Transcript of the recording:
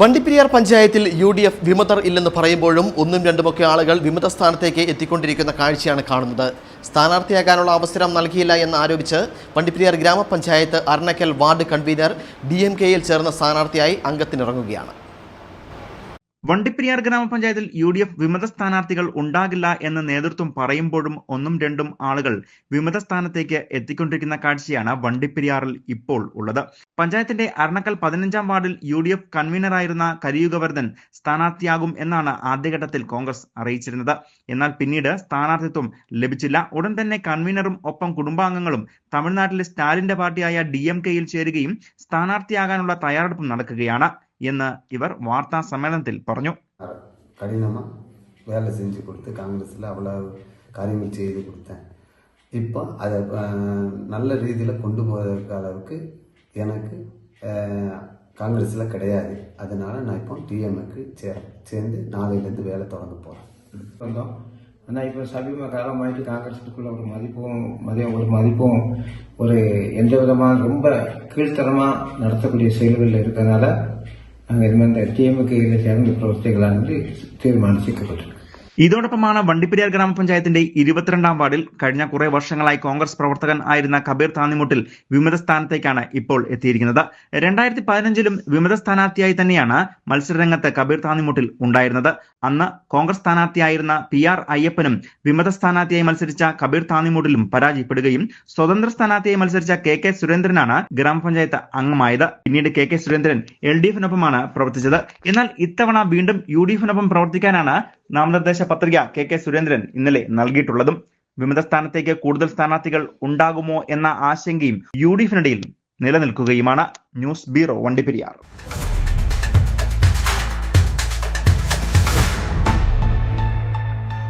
വണ്ടിപ്പെരിയാർ പഞ്ചായത്തിൽ U D F വിമതർ ഇല്ലെന്ന് പറയുമ്പോഴും ഒന്നും രണ്ടുമൊക്കെ ആളുകൾ വിമത സ്ഥാനത്തേക്ക് എത്തിക്കൊണ്ടിരിക്കുന്ന കാഴ്ചയാണ് കാണുന്നത്. സ്ഥാനാർത്ഥിയാകാനുള്ള അവസരം നൽകിയില്ല എന്ന് ആരോപിച്ച് വണ്ടിപ്പെരിയാർ ഗ്രാമപഞ്ചായത്ത് Arnakkal ward convener D M കെയിൽ ചേർന്ന സ്ഥാനാർത്ഥിയായി അംഗത്തിനിറങ്ങുകയാണ്. വണ്ടിപ്പെരിയാർ ഗ്രാമപഞ്ചായത്തിൽ യു ഡി എഫ് വിമത സ്ഥാനാർത്ഥികൾ ഉണ്ടാകില്ല എന്ന് നേതൃത്വം പറയുമ്പോഴും ഒന്നും രണ്ടും ആളുകൾ വിമത സ്ഥാനത്തേക്ക് എത്തിക്കൊണ്ടിരിക്കുന്ന കാഴ്ചയാണ് വണ്ടിപ്പെരിയാറിൽ ഇപ്പോൾ ഉള്ളത്. പഞ്ചായത്തിന്റെ അരണക്കൽ പതിനഞ്ചാം വാർഡിൽ യു ഡി എഫ് കൺവീനറായിരുന്ന കരിയുഗവർദ്ധൻ സ്ഥാനാർത്ഥിയാകും എന്നാണ് ആദ്യഘട്ടത്തിൽ കോൺഗ്രസ് അറിയിച്ചിരുന്നത്. എന്നാൽ പിന്നീട് സ്ഥാനാർത്ഥിത്വം ലഭിച്ചില്ല. ഉടൻ തന്നെ കൺവീനറും ഒപ്പം കുടുംബാംഗങ്ങളും തമിഴ്നാട്ടിലെ സ്റ്റാലിന്റെ പാർട്ടിയായ ഡി എം കെയിൽ ചേരുകയും സ്ഥാനാർത്ഥിയാകാനുള്ള തയ്യാറെടുപ്പ് നടക്കുകയാണ്. എന്ന് ഇവർ വാർത്താ സമ്മേളനത്തിൽ പറഞ്ഞു கடினமாக வேலை செஞ்சு கொடுத்து காங்கிரஸில் அவ்வளோ காரியங்கள் செய்து கொடுத்தேன் இப்போ அதை அஹ், நல்ல ரீதியில் கொண்டு போவதற்கு அளவுக்கு எனக்கு காங்கிரஸில் கிடையாது அதனால நான் இப்போ டிஎம்க்கு சேர சேர்ந்து நாளையிலேருந்து வேலை தொடங்க போகிறேன் வந்தோம் ஆனால் இப்போ சமீப காலமாயிட்டு காங்கிரஸுக்குள்ள ஒரு மதிப்பும் மதியம் ஒரு மதிப்பும் ஒரு எந்த விதமான ரொம்ப கீழ்த்தரமாக நடத்தக்கூடிய செயல்களில் இருக்கிறதுனால හරි මම දැක්කේම කියලා කියන්නේ ප්‍රොජෙක්ට් ගලන්නේ තේ මානසික කොට. ഇതോടൊപ്പമാണ് വണ്ടിപ്പെരിയാർ ഗ്രാമപഞ്ചായത്തിന്റെ ഇരുപത്തിരണ്ടാം വാർഡിൽ കഴിഞ്ഞ കുറെ വർഷങ്ങളായി കോൺഗ്രസ് പ്രവർത്തകൻ ആയിരുന്ന കബീർ താന്നിമുട്ടിൽ വിമത സ്ഥാനത്തേക്കാണ് ഇപ്പോൾ എത്തിയിരിക്കുന്നത്. രണ്ടായിരത്തി പതിനഞ്ചിലും വിമത സ്ഥാനാർത്ഥിയായി തന്നെയാണ് മത്സരരംഗത്ത് കബീർ താന്നിമുട്ടിൽ ഉണ്ടായിരുന്നത്. അന്ന് കോൺഗ്രസ് സ്ഥാനാർത്ഥിയായിരുന്ന പി ആർ അയ്യപ്പനും വിമത സ്ഥാനാർത്ഥിയായി മത്സരിച്ച കബീർ താന്നിമുട്ടിലും പരാജയപ്പെടുകയും സ്വതന്ത്ര സ്ഥാനാർത്ഥിയായി മത്സരിച്ച കെ കെ സുരേന്ദ്രനാണ് ഗ്രാമപഞ്ചായത്ത് അംഗമായത്. പിന്നീട് K K Surendran L D എഫിനൊപ്പമാണ് പ്രവർത്തിച്ചത്. എന്നാൽ ഇത്തവണ വീണ്ടും യു ഡി എഫിനൊപ്പം പ്രവർത്തിക്കാനാണ് നാമനിർദ്ദേശ പത്രിക കെ കെ സുരേന്ദ്രൻ ഇന്നലെ നൽകിയിട്ടുള്ളതും വിമത സ്ഥാനത്തേക്ക് കൂടുതൽ സ്ഥാനാർത്ഥികൾ ഉണ്ടാകുമോ എന്ന ആശങ്കയും യു ഡി എഫിനിടയിൽ നിലനിൽക്കുകയുമാണ്. News bureau Vandiperiyar.